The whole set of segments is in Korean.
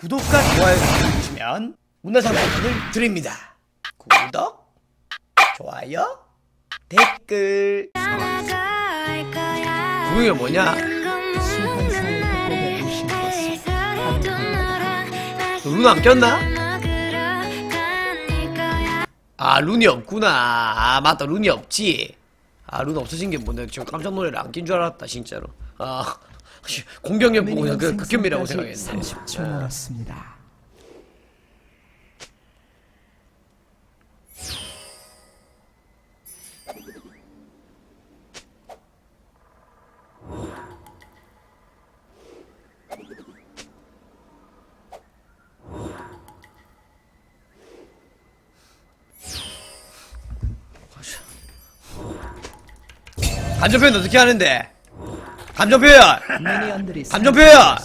구독과 좋아요 눌러주시면 문화상 상품을 드립니다. 구독, 좋아요, 댓글. 동영이 뭐냐? 룬 안 꼈나? 아 룬이 없구나. 아 맞다 룬이 없지. 아 룬 없어진 게 뭔데 지금 깜짝 놀래를 안낀 줄 알았다 진짜로. 아 공격력 보고 그냥 그 극혐이라고 생각했네. 30초 남았습니다. 표현 어떻게 하는데? 감정 표현! 감정 표현!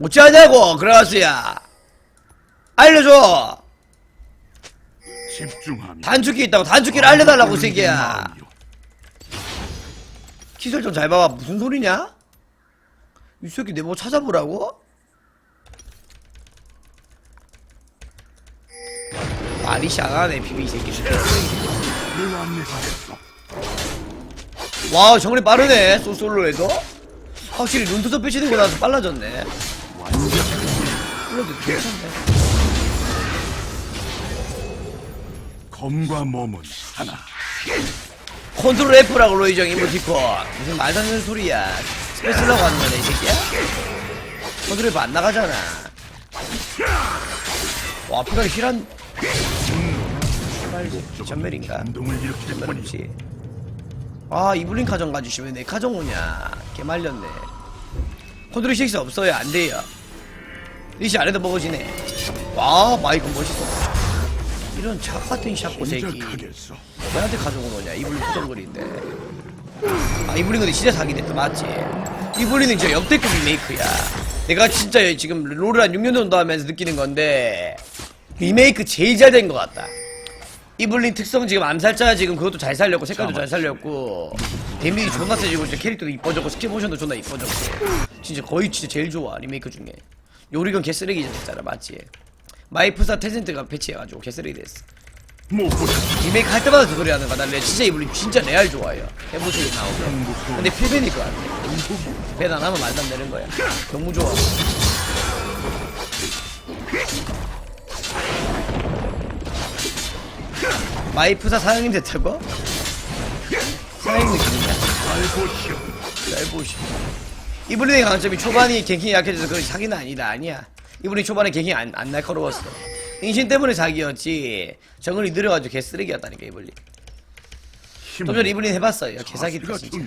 어찌하냐고 그라스야. 알려줘! 집중하면 단축키 있다고 단축키를 알려달라고 이 새끼야. 키 설정 잘 봐봐. 무슨 소리냐? 이 새끼 내 뭐 찾아보라고? 말이 샹하네 비비 이 새끼 와 정리 빠르네 소솔로에도 확실히 룬트서 빼시는 거 나서 빨라졌네 그래도 괜찮네 검과 몸은 하나. 컨트롤 F라고 로이정 이모티콘 무슨 말도 안 되는 소리야 스페이스라고 하는 거네 이 새끼야 컨트롤 F 안 나가잖아 와 피가 힐한 전멸인가. 전멸이지 아 이블린 카정 가주시면 내 카정 오냐 개말렸네 컨트롤 6 없어요 안 돼요 리시 안해도 먹어지네 와 마이크 멋있어 이런 차 같은 샤코 새끼 시작하겠어. 왜한테 가져온 거냐? 이블린 부정거리인데. 아, 이블린 근데 진짜 사기됐다, 맞지? 이블린은 진짜 역대급 리메이크야. 내가 진짜 지금 롤을 한 6년 정도 하면서 느끼는 건데, 리메이크 제일 잘 된 것 같다. 이블린 특성 지금 암살자 지금 그것도 잘 살렸고, 색깔도 잘 살렸고, 데미지 존나 세지고, 진짜 캐릭터도 이뻐졌고, 스킬 모션도 존나 이뻐졌고. 진짜 거의 진짜 제일 좋아, 리메이크 중에. 요리건 개쓰레기 됐잖아, 맞지? 마이프사 테센트가 배치해가지고 개쓰레기 됐어. 리메이크 할 때마다 그 소리 하는 거나 레 진짜 이분이 진짜 레알 좋아해요 해보시게 나오면 근데 것 같아 벤안 하면 말도 안 되는 거야 너무 좋아 마이프사 사장님 됐다고? 사장님 느낌이야 알고시오. 잘 보시오. 이블린의 강점이 초반이 갱킹이 약해져서 그건 사기는 아니다. 아니야. 이블린 초반에 갱킹 안, 안 날카로웠어. 인신 때문에 사기였지. 정글이 느려가지고 개쓰레기였다니까 이블린 좀 전에 이블린 해봤어요. 개사기다 가 진짜.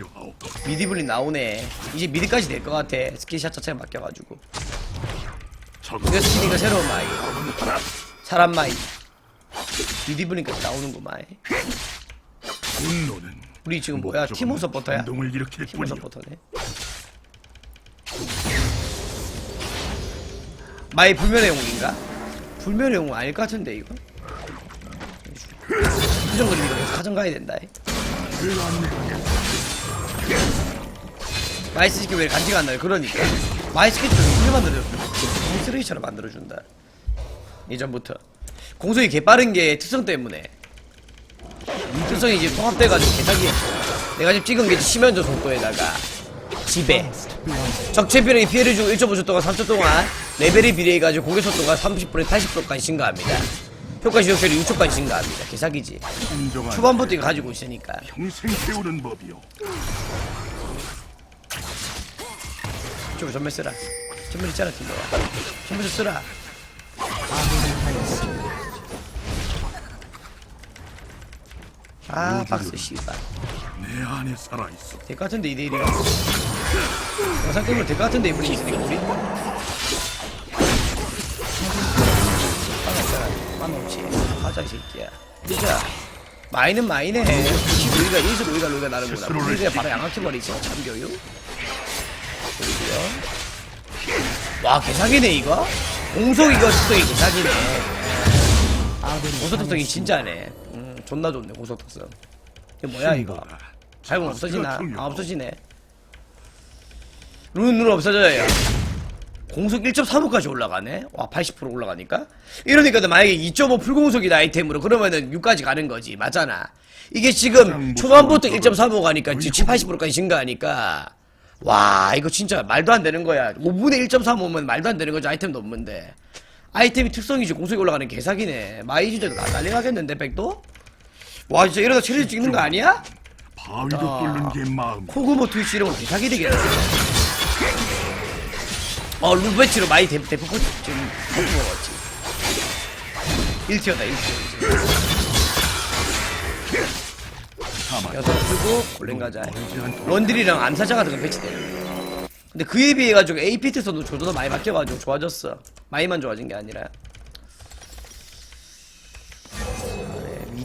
미디블린 나오네. 이제 미디까지 될 것 같아. 스킬샷 자체가 바뀌어가지고. 이거 스킬이가 새로운 마이. 사람 마이 미디블린까지 나오는구만 분노는 우리 지금 뭐야 서포터야? 운동을 일으킬 뿐이야. 서포터네 마이 불멸의 영웅인가? 불멸의 영웅 아닐 것 같은데 이거 수정 이거 계속 가정 가야 된다. 마이스 스킬 왜 간지가 안 나요? 그러니까 마이스 스킬 좀 이쁘게 만들어줬어 공쓰레기처럼 만들어준다 예전부터 공속이 개빠른 게 특성 때문에. 특성이 이제 통합돼가지고 개사기야 내가 지금 찍은 게 심연조 속도에다가 지배. 적체비령이 피해를 주고 1.5초 동안 3초 동안 레벨이 비례해가지고 공격 속도가 30%에 80%까지 증가합니다. 효과 지속률이 6초까지 증가합니다. 개사기지. 초반부터 이거 가지고 있으니까. 평생 배우는 법이오. 좀 전멸 쓰라. 전멸 있잖아 팀거야. 전멸 좀 쓰라 아 박스 씨발. 내 안에 살아 있어. 될것 같은데 2대1이라 영상 때문에 될것 같은데 이분이 있으니까 우리. 만 없지. 가자 이 새끼야. 늦자. 마이는 마이네. 여기서 로이가 로이가 나르구나 스스로를 이제 바로 참교육. 그리고요 와 개사기네 이거? 공속 이거 특성이 개사기네. 공속 특성이 진짜네. 음 존나 좋네 공속 특성 이게 뭐야 이거 발공 자세가 없어지나? 아. 없어지네 룬, 룬 없어져요 공속 1.35까지 올라가네? 와, 80% 올라가니까? 이러니까 만약에 2.5 풀공속이다 아이템으로 그러면은 6까지 가는 거지. 맞잖아. 이게 지금 초반부터 1.35 가니까 지금 7, 80%까지 증가하니까 와, 이거 진짜 말도 안 되는 거야. 5분의 1.35면 말도 안 되는 거죠. 아이템도 없는데. 아이템이 특성이지 공속이 올라가는 개사기네. 마이 진짜 나 난리 나겠는데, 백도? 와, 진짜 이러다 체리 찍는 거 아니야? 바위도 아. 뚫는 게 마음. 코그모 트위치 이런 거 개사기 되겠네. 어, 루베치로 많이 대, 대포 지금 대포 먹었지. 1티어다, 1티어. 가만. 여섯 풀고 골렘 가자. 런들이랑 암사자 같은 거 배치되는 근데 그에 비해 가지고 AP 특성도 조도도 많이 바뀌어가지고 좋아졌어. 많이만 좋아진 게 아니라.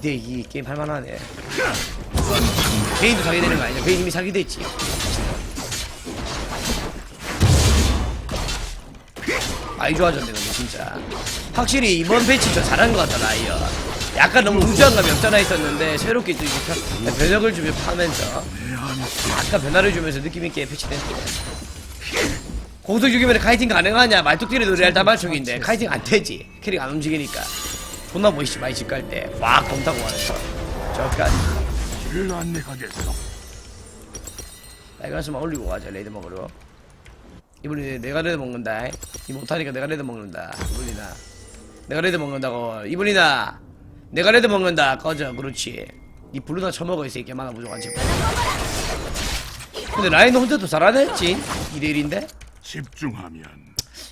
2대2 게임 할만하네. 개인도 사기되는 거 아니야? 개인 이미 사기됐지. 많이 좋아졌네 근데 진짜. 확실히 이번 패치 더 잘한 것 같다 라이어 약간 너무 우주한 감이 없잖아 있었는데 새롭게 또 이렇게 편- 변혁을 좀 안에 약간 변화를 주면서 느낌있게 패치됐네. 공속 죽이면 카이팅 가능하냐? 말뚝질이 노래할 다발총인데 카이팅 안 되지. 캐릭 안 움직이니까 존나 멋있지 많이 집 갈 때와 검타고 가면서. 저까지 길을 안내하겠어. 빨간수만 올리고 가자 레이드 먹으러. 이분이 내가 레이드 먹는다. 이 못하니까 내가 레이드 먹는다. 이분이나 내가 레이드 먹는다고. 이분이나 내가 레이드 먹는다. 꺼져 그렇지. 이 블루나 처먹어 이 새끼야. 만화 부족한 집. 근데 라인 혼자도 잘하냈지 2대1인데? 집중하면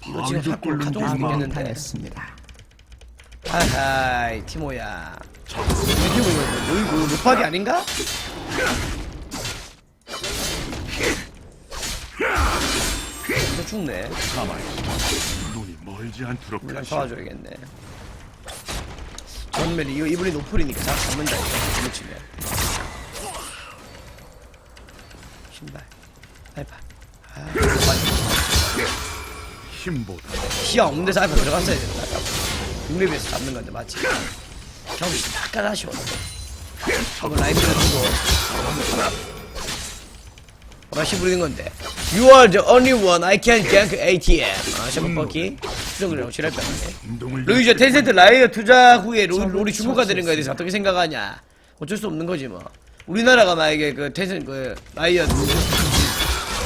이거 지금 자꾸. 있겠는데. 아군 당했습니다. 아하이 티모야. 티모 이거? 뭐, 이거 루파기 아닌가? 또 죽네. 가만히 눈이 멀지 않도록 하시. 도와줘야겠네. 전멸이 이거 이분이 노플이니까 잘 잡는다 이거 그렇지네 신발. 알파. 아 힘보다 시야 없는 데서 알파 들어갔어야 된다 육렙에서 잡는 건데 맞지? 경씨 약간 아쉬워 저거 라이브를 두고. 브라시 부리는 건데? You are the only one I can gank ATM 아 샤브버키 수정을 확실할 거네. 운동을 루이저 텐센트 라이어 투자 후에 로, 롤이 중국화 되는 거에 대해서 어떻게 생각하냐? 어쩔 수 없는 거지 뭐. 우리나라가 만약에 그 텐센 그 라이어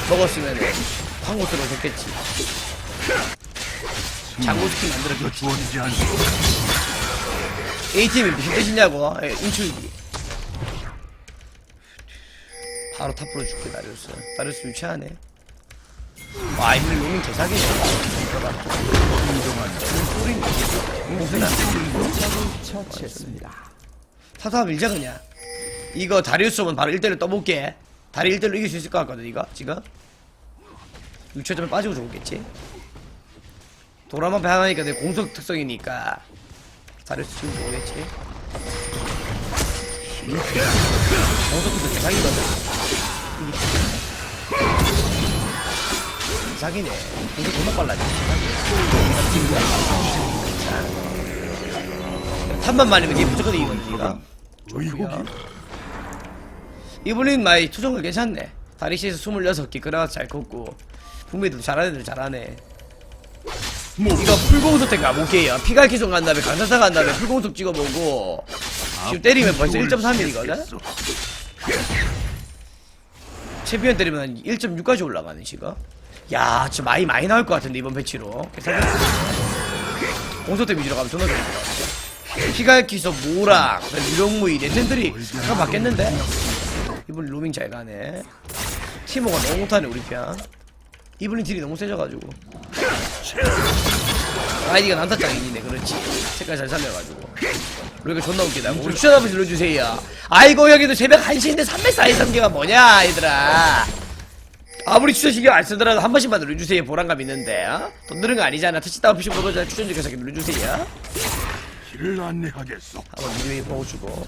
먹었으면 광고 들어줬겠지. 장고 스킨 이거 만들어줬지. 주어지지 않고 ATM이 무슨 뜻이냐고? 예, 인출기. 바로 탑으로 줄게 다리우스. 다리우스 유치하네. 와 이분이 로밍 개사기네. 무슨 안 처치했습니다. 타타 밀자 그냥 이거 다리우스 오면 바로 1대1 떠볼게 다리 1대1로 이길 수 있을 것 같거든 이거 지금 6초점에 빠지고 좋겠지 도라만 배 하나니까 내 공속 특성이니까. 다리우스 지금 좋겠지? 공속 특성 개사기거든 개사기네. 공속 존나 빨라지. 탑만 많으면 이게 무조건 이기거든 이거. 의혹이 이블린 마이 투정글 괜찮네. 다리시에서 26개 그라가서 잘 컸고. 북미도 잘하는 애들 잘하네. 뭐 이거 풀공속 때 가볼게요. 피갈키송 간 다음에 강사사 간 다음에 풀공속 찍어보고 지금 때리면 벌써 1.3일이거든? 챔피언 때리면 한 1.6까지 올라가네 지금. 야 진짜 많이 많이 나올 것 같은데 이번 패치로. 공속 때 위주로 가면 존나 좋을 피갈키송 모랑 유령무이 레전드리 다 바뀌었는데? 이분 로밍 잘 가네. 티모가 너무 못하네 우리 편 이분이 딜이 너무 세져가지고. 아이디가 난타짱이네 그렇지. 색깔 잘 살려가지고. 로이가 존나 웃기다. 우리 추천 한번 질러주세요. 아이고 여기도 새벽 1시인데 343개가 뭐냐 얘들아. 아무리 추천 신경 안 쓰더라도 한 번씩만 눌러주세요 보람감 있는데 어? 돈 드는 거 아니잖아. 터치다운 피시 보고 추천 좀 계속 눌러주세요. 길을 안내하겠어. 한번 미디웨이 보여주고.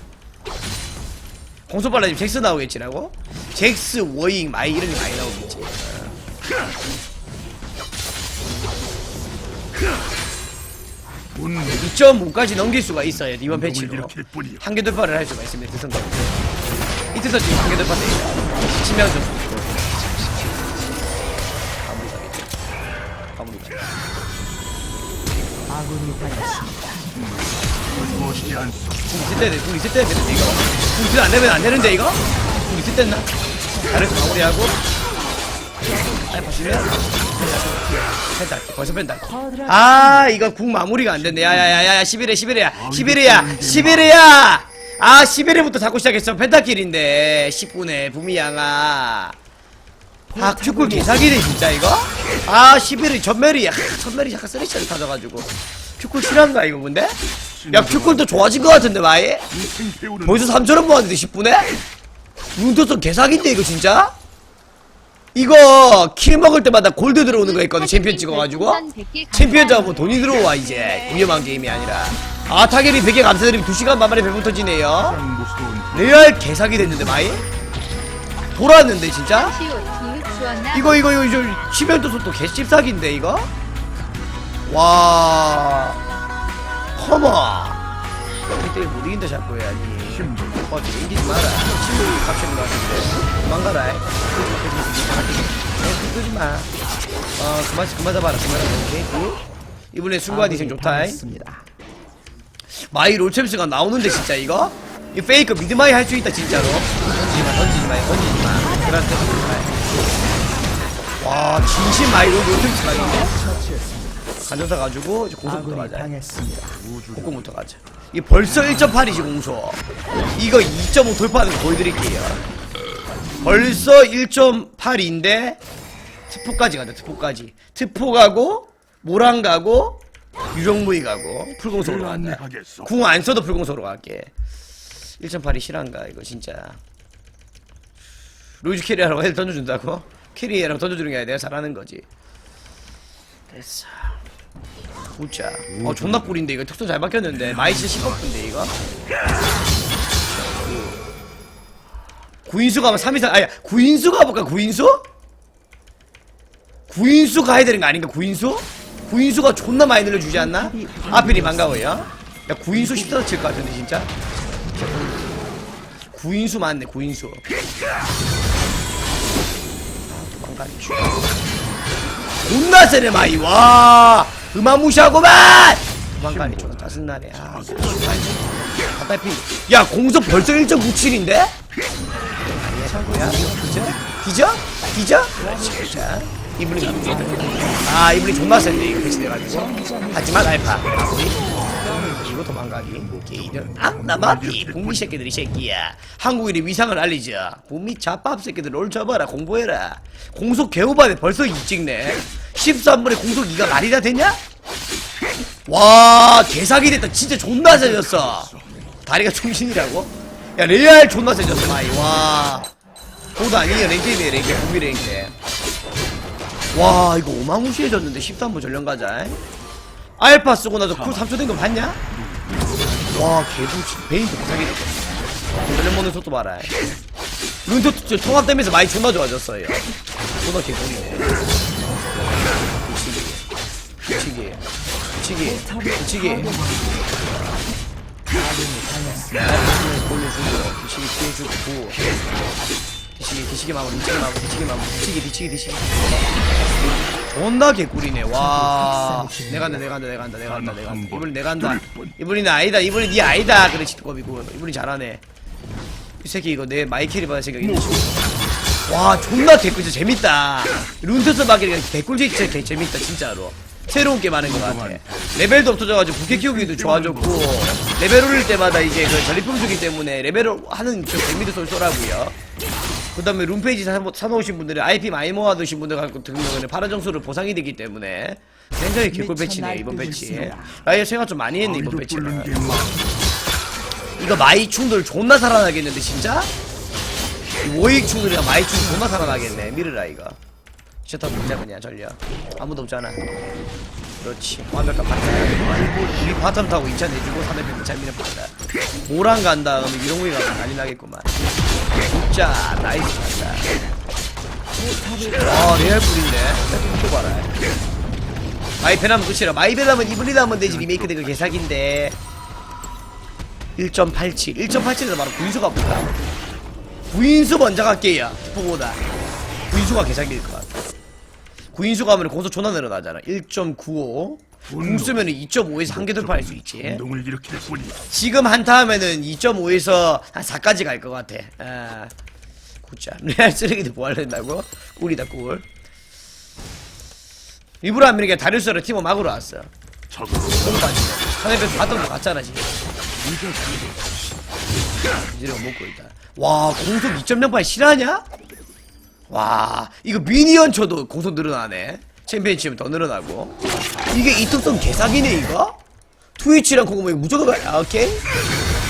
공소빨라 지금 잭스 나오겠지라고? 잭스, 워잉, 마이 이런 게 많이 나오겠지 2.5까지 넘길 수가 있어요 이번 패치로 뿐이야. 한계 돌파를 할 수가 있습니다 특성도 이 특성 지금 한계 돌파 돼있다 치명적 아무리 가겠지 마무리가 아군이 당했습니다. 않소. 궁 있을 때, 궁 있을 때 되는데 이거 궁 있을 때안 되면 안 되는데 이거 궁 있을 때나 다른 마무리하고 아니 보시면 펜타 벌써 펜타 아 이거 궁 마무리가 안 됐네. 야야야야 11회 11회야. 11회야. 11회야. 아 11회부터 잡고 시작했어. 펜타킬인데. 10분에 부미양아. 아 큐쿨 개사기네 진짜 이거? 아 11회 전멸이 아, 전멸이 약간 쓰레기를 타져가지고. 큐쿨 실한가 이거 근데? 야 큐쿨도 좋아진 것 같은데 배우는 벌써 3천원 모았는데 10분에? 룬토슨 개사기인데 이거 진짜? 이거 킬 먹을 때마다 골드 들어오는 거 있거든 챔피언 찍어가지고 챔피언 잡으면 돈이 들어와 이제 위험한 게임이 아니라 아 타겟이 100개 감사드리면 2시간 만만에 배분 터지네요 레알 개사기 됐는데 마이? 돌았는데 진짜? 이거 이거 이거 이거 치면도 속도 개씹사기인데 이거? 와 커머 이때 못 이긴다 자꾸 해야지. 어 이기지 마라. 친구 값이는 거 같은데. 도망가라. 에 끄지 마. 어 그만 그만 잡아라. 그만 잡아라. 오케이 굿. 이번에 순간 희생 좋다 당했습니다. 마이 롤챔스가 나오는데 진짜 이거? 이 페이크 미드마이 할 수 있다 진짜로. 던지지 마 던지지 마 던지지 마. 그런 와 진심 마이 롤 롤챔스가 있네 간전사 가지고 이제 공속부터 아군이 가자. 당했습니다. 공공부터 가자. 이 벌써 1.8이지 공소. 이거 2.5 돌파하는 거 보여드릴게요. 벌써 1.8인데 트포까지 가자 트포까지. 트포 가고 모랑 가고 유령무이 가고 풀공속으로 길을 간다 안내하겠소. 궁 안 써도 불공소로 갈게. 1.8이 실한가 이거 진짜. 로이즈 캐리하라고 헬 던져준다고? 캐리하라고 던져주는 게 아니라 내가 잘하는 거지. 됐어 보자 어 존나 꿀인데 이거 특성 잘 바뀌었는데. 마이스 10억인데 이거? 구인수 가면 3 이상 아니 구인수 가볼까 구인수? 구인수 가야 되는 거 아닌가 구인수? 구인수가 존나 많이 늘려주지 않나? 아필이 반가워요. 야 구인수 10더 칠것 같은데 진짜? 구인수 맞네 구인수. 도망가니 존나 세네 마이. 와 그만 무시하고만 도망가니 존나 짜증나네 아 바다피 야 공속 벌써 1.97인데? 아니야 뒤져? 뒤져? 뒤져? 그렇지 자 이분이 갑니다 아 이분이 존나 센데 이거 배치돼가지고 하지만 알파 이거 도망가기. 게이들 악나마비 북미 새끼들이 새끼야. 한국인의 위상을 알리자. 북미 잡밥 새끼들 롤 접어라 공부해라. 공속 개우반에 벌써 2 찍네. 13분에 공속 2가 말이 다 되냐? 와 개사기 됐다. 진짜 존나 세졌어. 다리가 충신이라고? 야 레알 존나 세졌어 마이. 와. 보도 아니에요 랭게임이에요 랭게 북미 랭게 와 이거 오마무시해졌는데 13분 전령 가자 알파 쓰고 나서 쿨 3초 된 거 봤냐? 와 개사기 됐어. 전령 먹는 속도 봐라 룬토 저 통합되면서 많이 존나 좋아졌어요. 존나 개꿀이네 미치기. 미치기. 미치기. 미치기. 올려주고 뒤치기 피해주고. 뒤치기 뒤치기 마무리. 뒤치기 마무리. 뒤치기 마무리 뒤치기 뒤치기 뒤치기 존나 개꿀이네. 와. 내가 한다 내가 한다 내가 한다 내가 한다. 내가 한다 이분이 내가 한다. 이분이 나 아니다 이분이 니 아니다. 그래 치트컵이고. 이분이 잘하네. 이 새끼 이거 내 마이캐리 받을 생각 있는 친구 와 존나 개꿀 진짜 재밌다. 룬트스 바퀴가 개꿀 진짜 개 재밌다 진짜로. 새로운 게 많은 것 같아. 레벨도 없어져가지고 부캐 키우기도 좋아졌고 레벨 올릴 때마다 이제 그 전리품 주기 때문에 레벨을 하는 저 재미도 쏠쏠하고요 그 다음에 룸페이지 사, 사놓으신 분들이 IP 많이 모아두신 분들 갖고 같은 경우는 파란 점수를 보상이 되기 때문에 굉장히 개꿀 배치네 이번 배치. 아예 생각 좀 많이 했네 이번 배치는 막. 이거 마이 충돌 존나 살아나겠는데 진짜? 이 워익 충돌이랑 마이 충돌 존나 살아나겠네 미르라 이거. 셔터 밀자 그냥 전력 아무도 없잖아. 그렇지. 완벽한 바텀 이 바텀 타고 2차 내주고 300pen 잘 미는 판다 모랑 간 다음에 유령무이 가면 난리 나겠구만 진짜 나이스. 간다 아 레알 뿔인데 또 봐라. 마이페나면 끝이라. 마이페나면 이블리드 하면 되지. 리메이크 된거 개사기인데. 1.87 1.87에서 바로 구인수가 볼까? 구인수 먼저 갈게요 키포보다. 구인수가 개사기일 것 같아. 구인수 가면 공속 존나 늘어나잖아. 1.95 궁 쓰면 2.5에서 한개 돌파할 수 있지. 운동을 일으킬 뿐이야. 지금 한타 하면은 2.5에서 한 4까지 갈 것 같아. 아 굿자 레알 쓰레기들 뭐 하려고? 꿀이다 꿀. 일부러 안 미는 게 다리우스를 팀워 막으러 왔어. 적은 상대편 봤던 거 같잖아 지금. 이제가 먹고 있다. 와 공속 2.08 실화냐? 와 이거 미니언 쳐도 공속 늘어나네 챔피언치면 더 늘어나고. 이게 이특성 개사기네 이거? 트위치랑 이거 무조건 가 아, 오케이.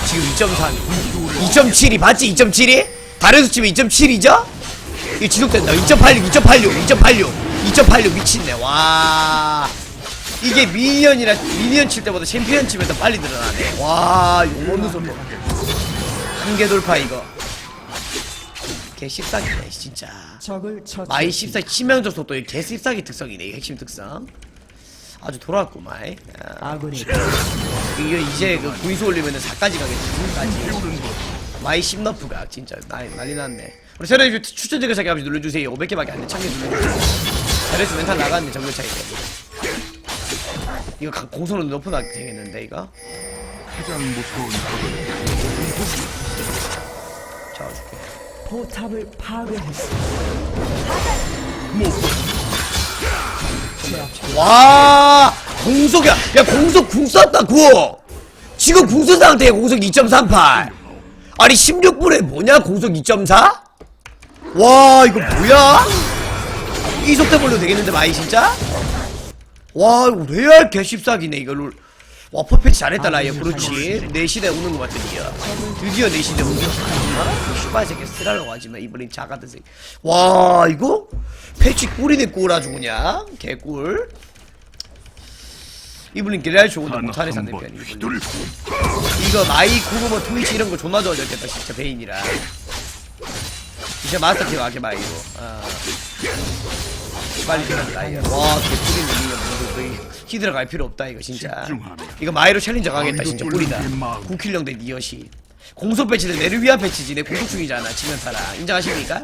지금 2.3 2.72 봤지? 2.72? 다른 치면 2.7이죠? 이게 지속된다. 2.86 2.86 2.86 2.86 미친네. 와. 이게 미니언이라 미니언 칠 때보다 챔피언 치면 더 빨리 늘어나네. 와 이거 없는 소리 한개 돌파 이거 개 씹사기네 진짜. 적을 처치. 마이 씹사기 치명적 속도 개 씹사기 특성이네 이 핵심 특성. 아주 돌아왔구만 아, 아군이 이거 이제 그 구이수 올리면은 4까지 가겠지 9까지. 배우는 것. 마이 심너프가 진짜 난리, 난리 났네. 우리 새로운 추천 댓글 사기 한번 눌러주세요. 500개밖에 안돼. 참여 눌러주세요. 잘해서 멘탈 나갔네 정글 차이 이거 가- 공선은 높은 되겠는데 이거? 가장 무서운 적은 포탑을 파괴했습니다. 와 공속이야 야 공속 궁 썼다 구호 지금 궁쓴 상태에 공속 2.38 아니 16분에 뭐냐 공속 2.4? 와 이거 뭐야? 이 속도 벌려도 되겠는데 많이 진짜? 와 이거 레알 개씹사기네 이거 롤. 와 퍼펙트 잘했다 라이어. 그렇지 내 시대 오는 거 같더니요. 드디어 내 시대 오는 거 같더니 슈발 새끼 쓰라고 하지만 이번엔 작아든 새끼 와 이거? 패치 꿀이네 꿀 아주 그냥. 개꿀. 이분은 레알 좋은데 못하네 상대편이 이거 마이 구구뭐 트위치 이런 거 존나 좋아졌겠다 진짜 베인이라. 이제 마스터 티어 하게 마이로 어. 빨리 끝났다 이거 와 개꿀이네 이거 히드라 갈 필요 없다 이거 진짜. 이거 마이로 챌린저 가겠다 아이도 진짜 꿀이다. 9킬령 대 니엇이 공속 배치는 내를 위한 배치지 내 공속 중이잖아 치면타라 인정하십니까?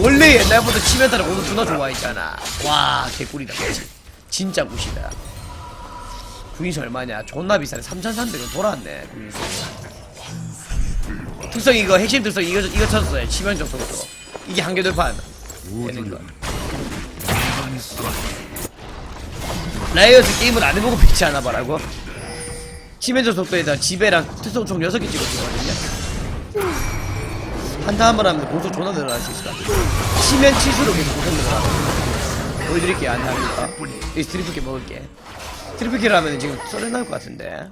원래 옛날부터 치면타라 공속 존나 좋아했잖아 와 개꿀이다 배치 진짜 굿이다 구인수 얼마냐? 존나 비싸네. 3,300원 돌아왔네. 구인수. 특성 이거 핵심 특성 이거 이거 찾았어요. 치명적 속도. 이게 한개 돌판 되는 거. 라이어스 게임은 안 해보고 배치 하나 봐라고. 치명적 속도에다 지배랑 특성 총 6개 찍어주거든요. 한타 한 번 하면 공속 존나 늘어날 수 있을 것 같아. 치면 치수로 계속 공속 늘어나. 보여드릴게요, 안 거. 이 스트리프게 먹을게. 트리플킬 하면 지금 썰어 나올 것 같은데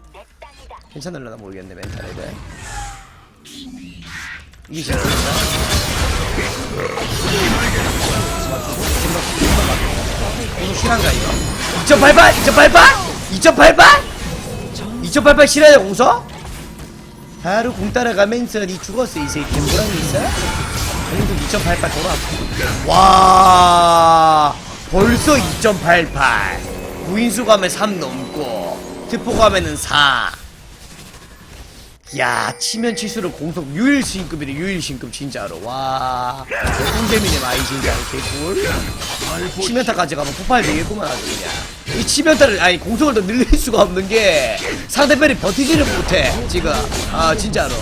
괜찮을려나 모르겠네 멘탈에 이게 진짜 이거 실한가 이거 2.88 2.88 2.88 2.88 실화야 공서? 하루 공 따라가면서 니 죽었어 이 새끼. 뭐랑 있어? 공속 2.88 돌아. 와 벌써 2.88 구인수 가면 3 넘고 특포 가면은 4 야, 치면 칠수록 공속 유일 신급이네, 유일 신급, 진짜로. 와, 꿀잼이네, 마이, 진짜로. 개꿀. 치면타까지 가면 폭발 되겠구만, 아주 그냥. 이 치면타를, 아니, 공속을 더 늘릴 수가 없는 게 상대편이 버티지를 못해, 지금. 아, 진짜로.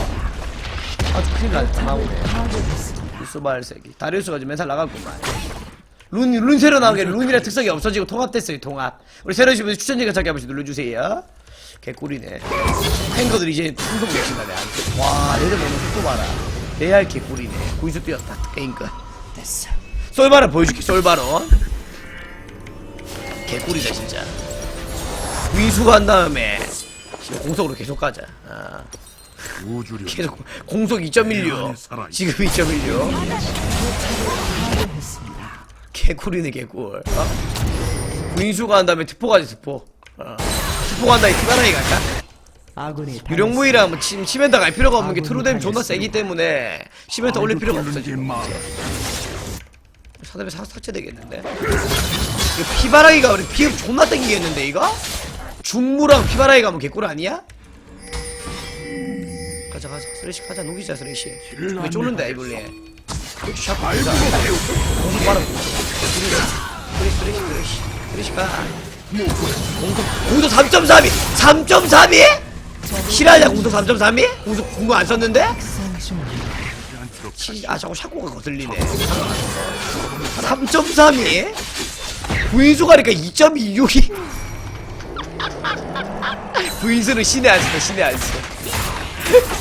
아주 큰일. 파괴했습니다. 루스발 새끼. 다리우스가 지금 맨날 나갔구만. 룬, 룬 새로 나오게 룬이라 특성이 없어지고 통합됐어요, 통합. 우리 새로 오시면 추천제가 찾기 한 번씩 눌러주세요. 개꿀이네. 탱커들 이제 풍속 내신다, 내한테. 와, 얘들 보면 속도 봐라. 레알 개꿀이네. 구이수 뛰었다. 탱크. 됐어. 솔바론 보여줄게, 솔바론. 개꿀이다, 진짜. 구이수 간 다음에 공속으로 계속 가자. 아, 계속 공속 2.16. 지금 2.16. 파괴했습니다. 개꿀이네 개꿀 어? 구인수가 한 다음에 특포까지 특포 어. 특포 간 다음에 티바라기 갈까? 아군이 뭐 치, 치멘타 갈 필요가 없는 게 트루뎀 존나 세기 때문에 치멘타 올릴 필요가 없어 지금 마음. 사람이 사 삭제되겠는데? 이거 피바라기가 우리 피흡 존나 땡기겠는데 이거? 중무랑 피바라기 가면 개꿀 아니야? 가자 가자. 쓰레쉬 가자. 녹이자 쓰레쉬. 왜 쫄는데 이블리. 샤프 가자. 공수 봐라 그러시 그러시 그러시 그러시가 공속 공속 3.32 3.32 실화냐 공속 3.32 공속 공고 안 썼는데? 아 자꾸 샤코가 거슬리네. 3.32 부인수 가니까 2.26이 부인수는 신의 안 쓰다 신의 안 써.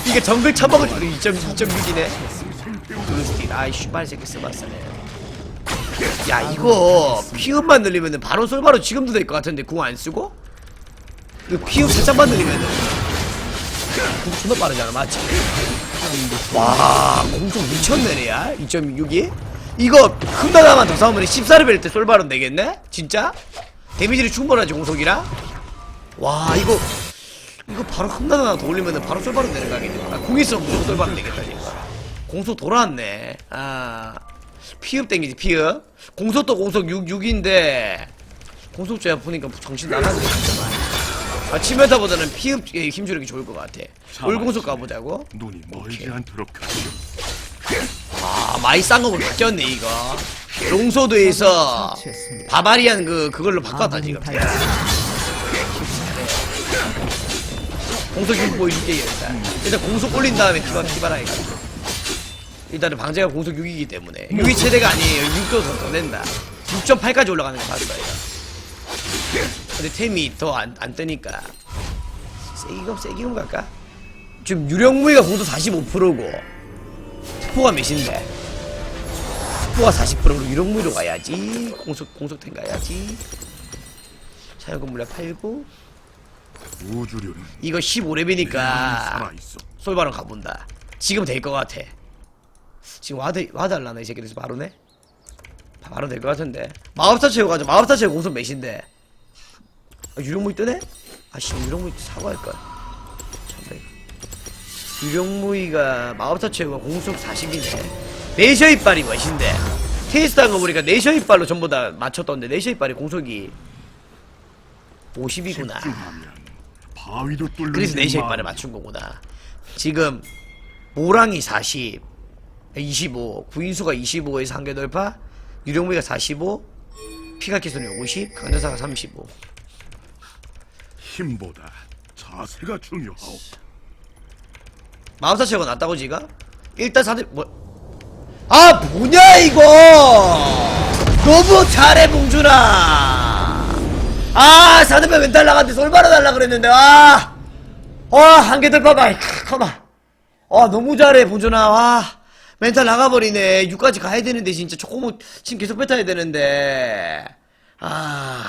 이게 정글 처먹을 때도 2.2.6이네 블루스틱 아이 슈발 새끼 쓰봤어네 야 이거 피읍만 늘리면은 바로 솔바로 지금도 될 것 같은데 궁 안 쓰고? 이거 피읍 살짝만 늘리면은 궁 존나 빠르잖아 맞지? 와 공속 미쳤네 야 2.6이? 이거 흠나다만 더 싸우면 14레벨 때 솔바론 되겠네? 진짜? 데미지를 충분하지 공속이랑? 와 이거 이거 바로 흠나다만 더 올리면은 바로 솔바론 되는 거 아니겠네 아, 궁 있으면 무조건 솔바론 되겠다 이거 공속 돌아왔네 아 피읍 땡기지 피읍 공속도 공속 6, 6인데 공속 제야 보니까 정신 나갔네 진짜 아. 치메타보다는 피읍 힘주력이 좋을 것 같아. 올공속 가보자고? 눈이 멀지 않도록 하시오. 아 많이 싼 거로 바뀌었네 이거. 롱소드에서 처치했습니다. 바바리안 그 그걸로 바꿨다 지금. 공속 힘 보여줄게 일단. 일단 공속 올린 다음에 피바 피바라 해가지고 일단은 방제가 공속 6이기 때문에. 6이 최대가 아니에요. 6도 더, 더 낸다. 6.8까지 올라가는 거 봤어요. 근데 템이 더 안 안 뜨니까. 세기금 세기금 갈까? 지금 유령무이가 공속 45%고 스포가 몇인데? 스포가 40%로 유령무이로 가야지. 공속 공속템 가야지. 자연금 물량 팔고. 우주류는 이거 영원히 15렙이니까 살아있어. 솔바론 가본다. 지금 될 것 같아. 지금 와드 와드 할라나 이 새끼들 바로네. 바로 될 것 같은데. 마법사 채우 가자. 마법사 채우 공속 몇인데? 아, 유령무이 뜨네? 아씨 유령무이 사과할 걸. 참네. 유령무이가 마법사 채우가 공속 40이네. 내셔 이빨이 몇인데? 테이스트 한 거 보니까 내셔 이빨로 전부 다 맞췄던데 내셔 이빨이 공속이 50이구나. 집중하면 바위도 뚫는 그래서 게 4시에 많아. 빨에 맞춘 거구나. 지금 모랑이 40, 25, 구인수가 25에서 한개 돌파, 유령무이가 45, 피가키소는 50, 강전사가 35. 힘보다 자세가 중요하오. 마법사 체가 낫다고 지가? 일단 사들 뭐? 아 뭐냐 이거? 너무 잘해 봉준아. 아 사드면 멘탈 나갔는데 솔바로 달라 그랬는데 아, 와한개 돌파 봐 커마. 아 너무 잘해 봉준아 와 멘탈 나가버리네. 6까지 가야 되는데 진짜. 초코모 지금 계속 뱉어야 되는데. 아...